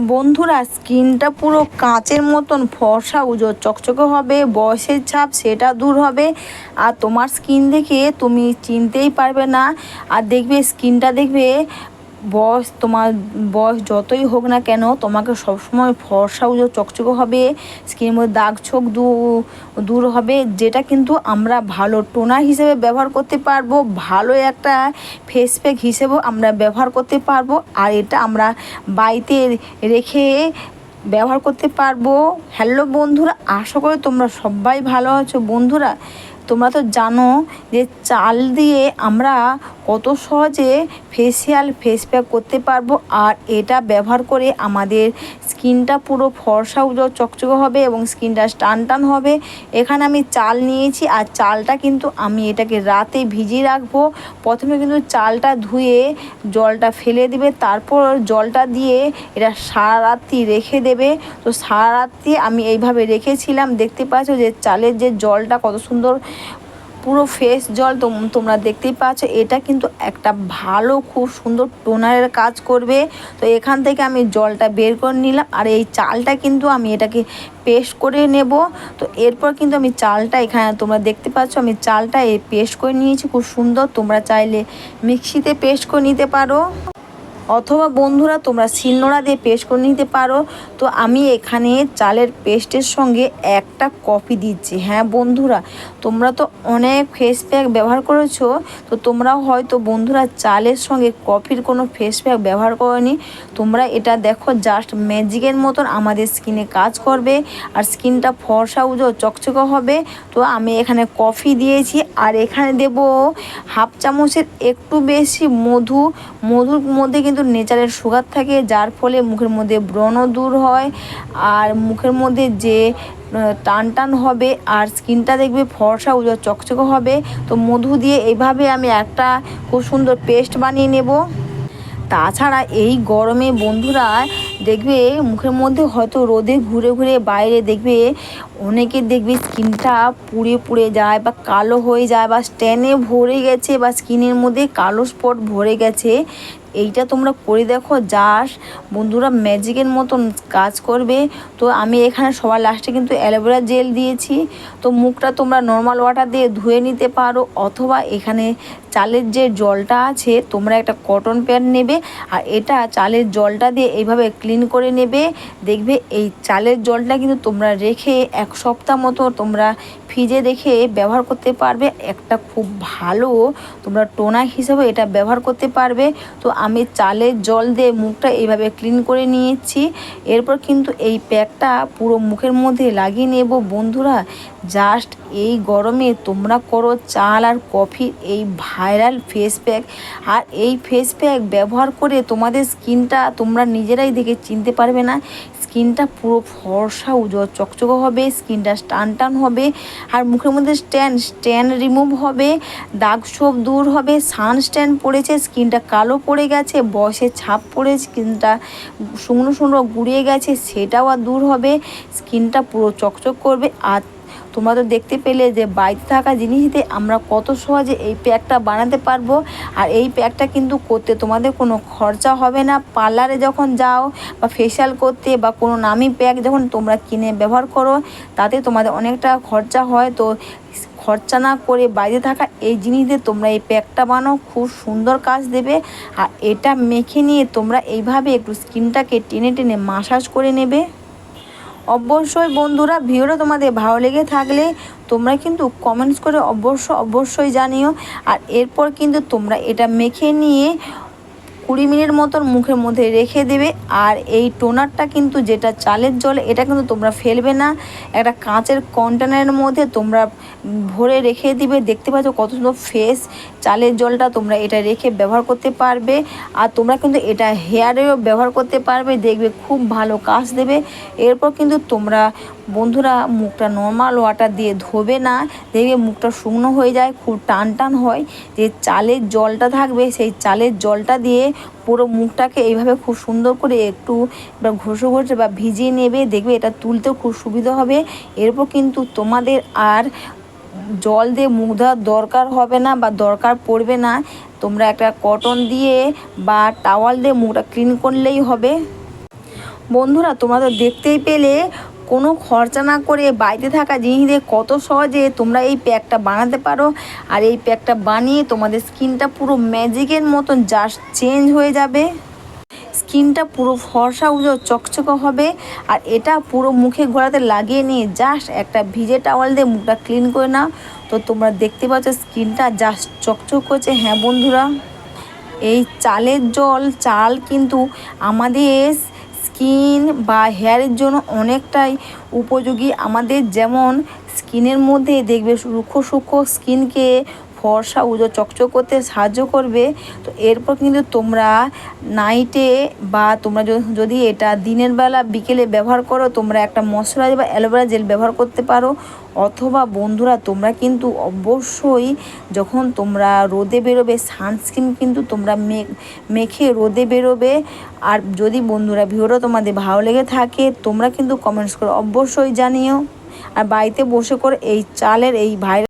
বন্ধুরা, স্কিনটা পুরো কাঁচের মতন, ফর্সা উজো চকচকে হবে, বয়সের ছাপ, সেটা দূর হবে। আর তোমার স্কিন দেখে তুমি চিনতেই পারবে না। আর দেখবে, স্কিনটা দেখবে বয়স, তোমার বয়স যতই হোক না কেন, তোমাকে সবসময় ফর্সা উজো চকচকে হবে স্কিনের মধ্যে দাগ ছোপ দূর হবে, যেটা কিন্তু আমরা ভালো টোনার হিসেবে ব্যবহার করতে পারব, ভালো একটা ফেস প্যাক হিসেবেও আমরা ব্যবহার করতে পারব, আর এটা আমরা বাড়িতে রেখে ব্যবহার করতে পারব। হ্যালো বন্ধুরা, আশা করি তোমরা সবাই ভালো আছো। বন্ধুরা তোমরা তো জানো যে চাল দিয়ে আমরা কত সহজে ফেসিয়াল ফেস প্যাক করতে পারব আর এটা ব্যবহার করে আমাদের স্কিনটা পুরো ফর্সা উজো চকচকে হবে এবং স্কিনটা টান টান হবে। এখানে আমি চাল নিয়েছি আর চালটা কিন্তু আমি এটাকে রাতে ভিজিয়ে রাখব। প্রথমে কিন্তু চালটা ধুয়ে জলটা ফেলে দিবে, তারপর জলটা দিয়ে এটা সারা রাত্রি রেখে দেবে। তো সারা রাত্রি আমি এইভাবে রেখেছিলাম, দেখতে পাচ্ছ যে চালের যে জলটা কত সুন্দর পুরো ফেস জল তোমরা দেখতেই পাচ্ছ, এটা কিন্তু একটা ভালো, খুব সুন্দর টোনারের কাজ করবে। তো এখান থেকে আমি জলটা বের করে নিলাম, আর এই চালটা কিন্তু আমি এটাকে পেস্ট করে নেব। তো এরপর কিন্তু আমি চালটা এখানে তোমরা দেখতে পাচ্ছ, আমি চালটা এই পেস্ট করে নিয়েছি, খুব সুন্দর, তোমরা চাইলে মিক্সিতে পেস্ট করে নিতে পারো। অথবা বন্ধুরা, তোমরা শিলনোড়া দিয়ে পেস্ট করে নিতে পারো। তো আমি এখানে চালের পেস্টের সঙ্গে একটা কফি দিচ্ছি। হ্যাঁ বন্ধুরা, তোমরা তো অনেক ফেস প্যাক ব্যবহার করেছ, তো তোমরাও হয়তো বন্ধুরা চালের সঙ্গে কফির কোনো ফেস প্যাক ব্যবহার করনি। তোমরা এটা দেখো জাস্ট ম্যাজিকের মতন আমাদের স্কিনে কাজ করবে, আর স্কিনটা ফর্সা উজো চকচকে হবে। তো আমি এখানে কফি দিয়েছি, আর এখানে দেব হাফ চামচের একটু বেশি মধু। মধুর মধ্যে কিন্তু কিন্তু নেচারের সুগার থাকে, যার ফলে মুখের মধ্যে ব্রণ দূর হয় আর মুখের মধ্যে যে টান টান হবে আর স্কিনটা দেখবে ফর্সা উজো চকচকে হবে। তো মধু দিয়ে এইভাবে আমি একটা খুব সুন্দর পেস্ট বানিয়ে নেব। তাছাড়া এই গরমে বন্ধুরা দেখবে মুখের মধ্যে হয়তো রোদে ঘুরে ঘুরে বাইরে দেখবে অনেকে দেখবে স্কিনটা পুড়ে পুড়ে যায় বা কালো হয়ে যায় বা স্ট্যানে ভরে গেছে বা স্কিনের মধ্যে কালো স্পট ভরে গেছে। এইটা তোমরা করে দেখো, যাস, বন্ধুরা ম্যাজিকের মতন কাজ করবে। তো আমি এখানে সবার লাস্টে কিন্তু অ্যালোভেরা জেল দিয়েছি। তো মুখটা তোমরা নর্মাল ওয়াটার দিয়ে ধুয়ে নিতে পারো, অথবা এখানে চালের যে জলটা আছে, তোমরা একটা কটন প্যান্ট নেবে, আর এটা চালের জলটা দিয়ে এইভাবে ক্লিন করে নেবে। দেখবে এই চালের জলটা কিন্তু তোমরা রেখে এক সপ্তাহ মতো তোমরা ফ্রিজে রেখে ব্যবহার করতে পারবে। একটা খুব ভালো তোমরা টোনা হিসেবে এটা ব্যবহার করতে পারবে। তো আমি চালের জল দিয়ে মুখটা এইভাবে ক্লিন করে নিয়েছি। এরপর কিন্তু এই প্যাকটা পুরো মুখের মধ্যে লাগিয়ে নেব। বন্ধুরা জাস্ট এই গরমে তোমরা করো চাল আর কফির এই ভাইরাল ফেস প্যাক আর এই ফেস প্যাক ব্যবহার করে তোমাদের স্কিনটা তোমরা নিজেরাই দেখে চিনতে পারবে না। স্কিনটা পুরো ফর্সা উজ্জ্বল চকচকে হবে, স্কিনটা টান টান হবে। আর মুখের মধ্যে স্ট্যান্ড স্ট্যান্ড রিমুভ হবে, দাগ ছোপ দূর হবে সান স্ট্যান্ড পড়েছে, স্কিনটা কালো পড়ে গেছে। বয়সের ছাপ পড়ে স্কিনটা শুকনো শুকনো গুড়িয়ে গেছে, সেটাও আর দূর হবে। স্কিনটা পুরো চকচক করবে। আর তোমরা তো দেখতে পেলে যে বাড়িতে থাকা জিনিসতে আমরা কত সহজে এই প্যাকটা বানাতে পারব। আর এই প্যাকটা কিন্তু করতে তোমাদের কোনো খরচা হবে না। পার্লারে যখন যাও বা ফেশিয়াল করতে বা কোনো নামি প্যাক যখন তোমরা কিনে ব্যবহার করো, তাতে তোমাদের অনেকটা খরচা হয়। তো খরচা না করে বাইরে থাকা এই জিনিস দিয়ে তোমরা এই প্যাকটা বানাও, খুব সুন্দর কাজ দেবে। আর এটা মেখে নিয়ে তোমরা এইভাবে একটু স্কিনটাকে টেনে টেনে মাসাজ করে নেবে। অবশ্যই বন্ধুরা, ভিডিওটা তোমাদের ভালো লেগে থাকলে তোমরা কিন্তু কমেন্টস করে অবশ্য অবশ্যই জানিও। আর এরপর কিন্তু তোমরা এটা মেখে নিয়ে কুড়ি মিনিট মতন মুখের মধ্যে রেখে দেবে। আর এই টোনারটা কিন্তু যেটা চালের জল, এটা কিন্তু তোমরা ফেলবে না। একটা কাঁচের কন্টেনারের মধ্যে তোমরা ভরে রেখে দিবে। দেখতে পাচ্ছ কত সুন্দর ফেস চালের জলটা তোমরা এটা রেখে ব্যবহার করতে পারবে। আর তোমরা কিন্তু এটা হেয়ারেও ব্যবহার করতে পারবে। দেখবে খুব ভালো কাজ দেবে। এরপর কিন্তু তোমরা বন্ধুরা, মুখটা নর্মাল ওয়াটার দিয়ে ধোবে না, দেখবে মুখটা শুকনো হয়ে যায়, খুব টান টান হয়। যে চালের জলটা থাকবে, সেই চালের জলটা দিয়ে পুরো মুখটাকে এইভাবে খুব সুন্দর করে একটু ঘষে ঘষে বা ভিজিয়ে নেবে, দেখবে এটা তুলতেও খুব সুবিধা হবে। এরপর কিন্তু তোমাদের আর জল দিয়ে মুখ ধোয়ার দরকার হবে না বা দরকার পড়বে না। তোমরা একটা কটন দিয়ে বা টাওয়াল দিয়ে মুখটা ক্লিন করলেই হবে। বন্ধুরা তোমরা তো দেখতেই পেলে কোনো খরচা না করে বাড়িতে থাকা জিনিস দিয়ে কত সহজে তোমরা এই প্যাকটা বানাতে পারো। আর এই প্যাকটা বানিয়ে তোমাদের স্কিনটা পুরো ম্যাজিকের মতন জাস্ট চেঞ্জ হয়ে যাবে। স্কিনটা পুরো ফর্সা উজো চকচকে হবে। আর এটা পুরো মুখে ঘোরাতে লাগিয়ে নিয়ে জাস্ট একটা ভিজে টাওয়াল দিয়ে মুখটা ক্লিন করে নাও। তো তোমরা দেখতে পাচ্ছ স্কিনটা জাস্ট চকচক করছে। হ্যাঁ বন্ধুরা, এই চালের জল, চাল কিন্তু আমাদের স্কিন বা হেয়ারের জন্য অনেকটাই উপযোগী। আমাদের যেমন স্কিনের মধ্যে দেখবে রুক্ষ সূক্ষ্ম স্কিনকে ফর্সা উজো চকচক করতে সাহায্য করবে। তো এরপর কিন্তু তোমরা নাইটে বা তোমরা যদি এটা দিনের বেলা বিকেলে ব্যবহার করো, তোমরা একটা ময়শ্চারাইজার বা অ্যালোভেরা জেল ব্যবহার করতে পারো। অথবা বন্ধুরা, তোমরা কিন্তু অবশ্যই যখন তোমরা রোদে বেরোবে সানস্ক্রিন কিন্তু তোমরা মেখে রোদে বেরোবে। আর যদি বন্ধুরা ভিডিওটা তোমাদের ভালো লেগে থাকে, তোমরা কিন্তু কমেন্টস করো অবশ্যই জানিও। আর বাড়িতে বসে করে এই চালের এই ভাইরাল